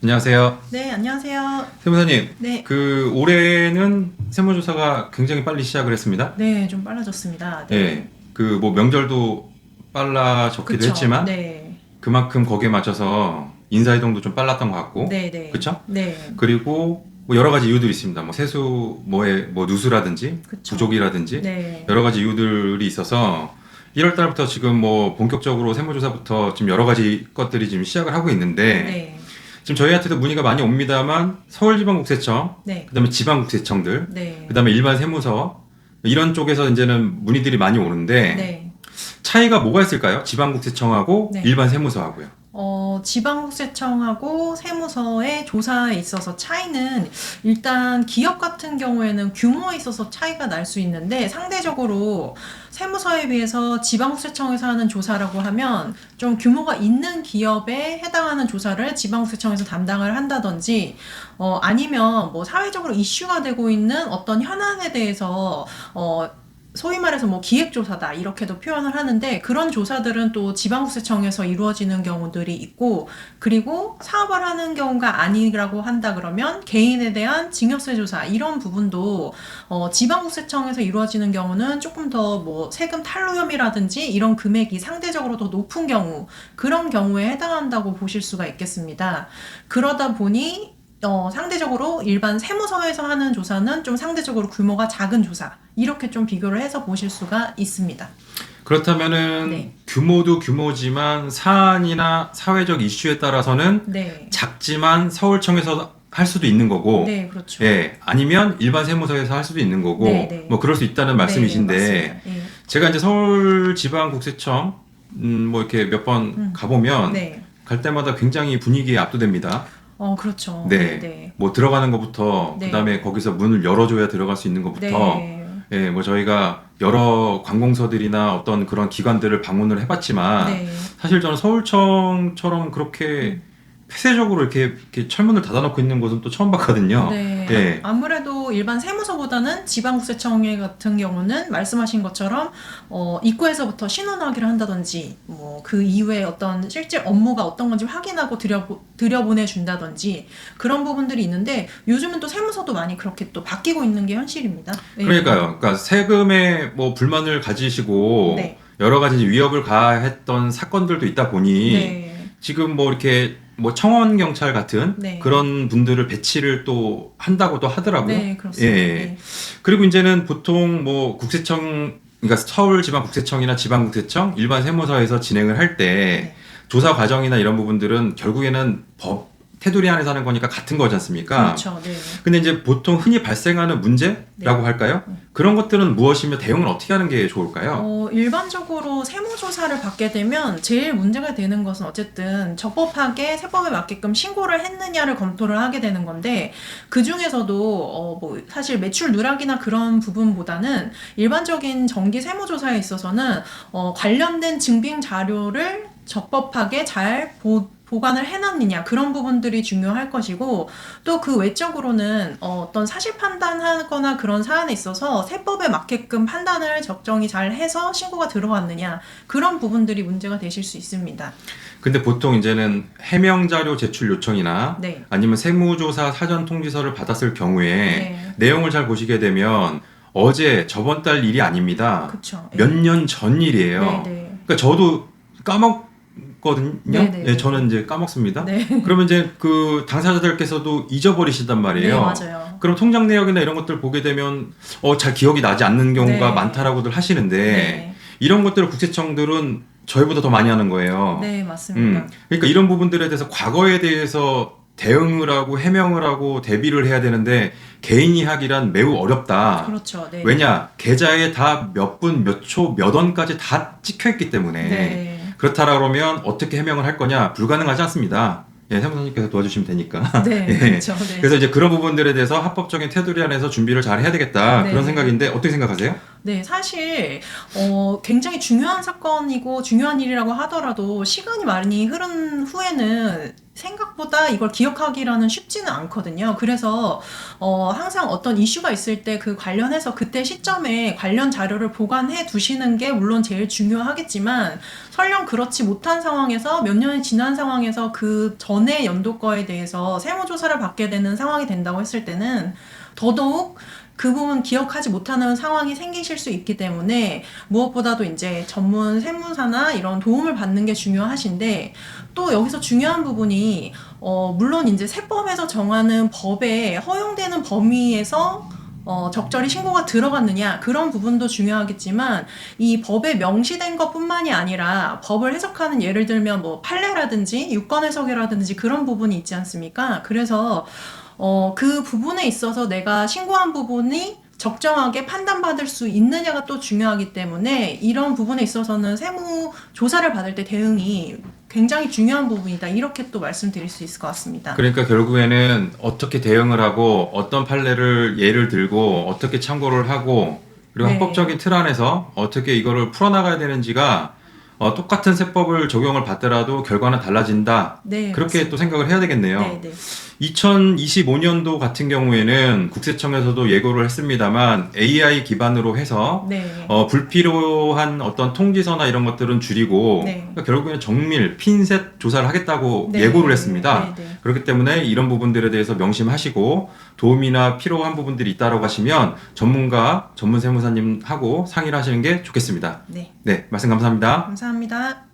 안녕하세요. 네, 안녕하세요. 세무사님, 네. 그 올해는 세무조사가 굉장히 빨리 시작을 했습니다. 네, 좀 빨라졌습니다. 예. 그뭐 명절도 빨라졌기도 그쵸? 했지만 네. 그만큼 거기에 맞춰서 인사 이동도 좀 빨랐던 것 같고 네, 네. 그쵸? 네. 그리고 뭐 여러 가지 이유들이 있습니다. 뭐 세수 뭐의 뭐 누수라든지 그쵸. 부족이라든지 네. 여러 가지 이유들이 있어서 1월 달부터 지금 뭐 본격적으로 세무조사부터 지금 여러 가지 것들이 지금 시작을 하고 있는데 네. 지금 저희한테도 문의가 많이 옵니다만 서울지방국세청 네. 그다음에 지방국세청들 네. 그다음에 일반 세무서 이런 쪽에서 이제는 문의들이 많이 오는데 네. 차이가 뭐가 있을까요? 지방국세청하고 네. 일반 세무서하고요. 어, 지방국세청하고 세무서의 조사에 있어서 차이는 일단 기업 같은 경우에는 규모에 있어서 차이가 날 수 있는데 상대적으로 세무서에 비해서 지방국세청에서 하는 조사라고 하면 좀 규모가 있는 기업에 해당하는 조사를 지방국세청에서 담당을 한다든지 어, 아니면 뭐 사회적으로 이슈가 되고 있는 어떤 현안에 대해서 어, 소위 말해서 뭐 기획조사다 이렇게도 표현을 하는데 그런 조사들은 또 지방국세청에서 이루어지는 경우들이 있고 그리고 사업을 하는 경우가 아니라고 한다 그러면 개인에 대한 징역세 조사 이런 부분도 어, 지방국세청에서 이루어지는 경우는 조금 더 뭐 세금 탈루 혐의라든지 이런 금액이 상대적으로 더 높은 경우 그런 경우에 해당한다고 보실 수가 있겠습니다. 그러다 보니 어, 상대적으로 일반 세무서에서 하는 조사는 좀 상대적으로 규모가 작은 조사 이렇게 좀 비교를 해서 보실 수가 있습니다. 그렇다면은 네. 규모도 규모지만 사안이나 사회적 이슈에 따라서는 네, 작지만 서울청에서 할 수도 있는 거고 네 그렇죠. 예 아니면 일반 세무서에서 할 수도 있는 거고 네, 네. 뭐 그럴 수 있다는 말씀이신데 네. 예. 제가 이제 서울지방국세청 음, 뭐 이렇게 몇번 음. 가보면 네, 갈 때마다 굉장히 분위기에 압도됩니다. 어 그렇죠. 네. 네, 뭐 들어가는 것부터 네. 그다음에 거기서 문을 열어줘야 들어갈 수 있는 것부터 네, 예, 뭐 저희가 여러 관공서들이나 어떤 그런 기관들을 방문을 해봤지만 네, 사실 저는 서울청처럼 그렇게 폐쇄적으로 이렇게, 이렇게 철문을 닫아놓고 있는 곳은 또 처음 봤거든요. 네. 예. 아무래도 일반 세무서보다는 지방국세청 같은 경우는 말씀하신 것처럼 어, 입구에서부터 신원 확인을 한다든지 뭐 그 이후에 어떤 실제 업무가 어떤 건지 확인하고 들여보, 들여보내 준다든지 그런 부분들이 있는데 요즘은 또 세무서도 많이 그렇게 또 바뀌고 있는 게 현실입니다. 네. 그러니까요. 그러니까 세금에 뭐 불만을 가지시고 네. 여러 가지 위협을 가했던 사건들도 있다 보니 네. 지금 뭐 이렇게 뭐 청원 경찰 같은 네. 그런 분들을 배치를 또 한다고도 하더라고요. 네, 그렇습니다. 예. 네. 그리고 이제는 보통 뭐 국세청 그러니까 서울지방국세청이나 지방국세청 일반 세무서에서 진행을 할때 네. 조사 과정이나 이런 부분들은 결국에는 법 테두리 안에서 하는 거니까 같은 거지 않습니까? 그렇죠. 네. 근데 이제 보통 흔히 발생하는 문제라고 네. 할까요? 네. 그런 것들은 무엇이며 대응을 어떻게 하는 게 좋을까요? 어, 일반적으로 세무조사를 받게 되면 제일 문제가 되는 것은 어쨌든 적법하게 세법에 맞게끔 신고를 했느냐를 검토를 하게 되는 건데 그 중에서도 어, 뭐 사실 매출 누락이나 그런 부분보다는 일반적인 정기 세무조사에 있어서는 어, 관련된 증빙 자료를 적법하게 잘 보, 보관을 해놨느냐 그런 부분들이 중요할 것이고 또 그 외적으로는 어, 어떤 사실 판단하거나 그런 사안에 있어서 세법에 맞게끔 판단을 적정히 잘 해서 신고가 들어왔느냐 그런 부분들이 문제가 되실 수 있습니다. 근데 보통 이제는 해명 자료 제출 요청이나 네. 아니면 세무조사 사전 통지서를 받았을 경우에 네. 내용을 잘 보시게 되면 어제 저번 달 일이 아닙니다. 몇 년 전 일이에요. 네, 네. 그러니까 저도 까먹 거든요. 네, 네, 네, 저는 이제 까먹습니다. 네. 그러면 이제 그 당사자들께서도 잊어버리신단 말이에요. 네, 맞아요. 그럼 통장 내역이나 이런 것들 보게 되면 어 잘 기억이 나지 않는 경우가 네. 많다라고들 하시는데 네. 이런 것들을 국세청들은 저희보다 더 많이 하는 거예요. 네, 맞습니다. 음, 그러니까 이런 부분들에 대해서 과거에 대해서 대응을 하고 해명을 하고 대비를 해야 되는데 개인이 하기란 매우 어렵다. 그렇죠. 네. 왜냐 계좌에 다 몇 분, 몇 초, 몇 원까지 다 찍혀 있기 때문에 네. 그렇다라 그러면 어떻게 해명을 할 거냐 불가능하지 않습니다. 예, 세무사님께서 도와주시면 되니까. 네, 예. 그렇죠. 네. 그래서 이제 그런 부분들에 대해서 합법적인 테두리 안에서 준비를 잘 해야 되겠다 네. 그런 생각인데 어떻게 생각하세요? 네, 사실 어, 굉장히 중요한 사건이고 중요한 일이라고 하더라도 시간이 많이 흐른 후에는 생각 생각보다 이걸 기억하기라는 쉽지는 않거든요. 그래서 어, 항상 어떤 이슈가 있을 때 그 관련해서 그때 시점에 관련 자료를 보관해 두시는 게 물론 제일 중요하겠지만 설령 그렇지 못한 상황에서 몇 년이 지난 상황에서 그 전에 연도 거에 대해서 세무조사를 받게 되는 상황이 된다고 했을 때는 더더욱 그 부분 기억하지 못하는 상황이 생기실 수 있기 때문에 무엇보다도 이제 전문 세무사나 이런 도움을 받는 게 중요하신데 또 여기서 중요한 부분이 어 물론 이제 세법에서 정하는 법에 허용되는 범위에서 어, 적절히 신고가 들어갔느냐 그런 부분도 중요하겠지만 이 법에 명시된 것뿐만이 아니라 법을 해석하는 예를 들면 뭐 판례라든지 유권 해석이라든지 그런 부분이 있지 않습니까? 그래서 어, 그 부분에 있어서 내가 신고한 부분이 적정하게 판단받을 수 있느냐가 또 중요하기 때문에 이런 부분에 있어서는 세무 조사를 받을 때 대응이 굉장히 중요한 부분이다. 이렇게 또 말씀드릴 수 있을 것 같습니다. 그러니까 결국에는 어떻게 대응을 하고 어떤 판례를 예를 들고 어떻게 참고를 하고 그리고 네. 합법적인 틀 안에서 어떻게 이거를 풀어나가야 되는지가 어, 똑같은 세법을 적용을 받더라도 결과는 달라진다. 네, 그렇게 또 생각을 해야 되겠네요. 네, 네. 2025년도 같은 경우에는 국세청에서도 예고를 했습니다만 AI 기반으로 해서 네. 어, 불필요한 어떤 통지서나 이런 것들은 줄이고 네. 그러니까 결국에는 정밀 핀셋 조사를 하겠다고 네. 예고를 했습니다. 네, 네. 그렇기 때문에 이런 부분들에 대해서 명심하시고 도움이나 필요한 부분들이 있다라고 하시면 전문가 전문 세무사님하고 상의를 하시는 게 좋겠습니다. 네. 네, 말씀 감사합니다. 감사합니다.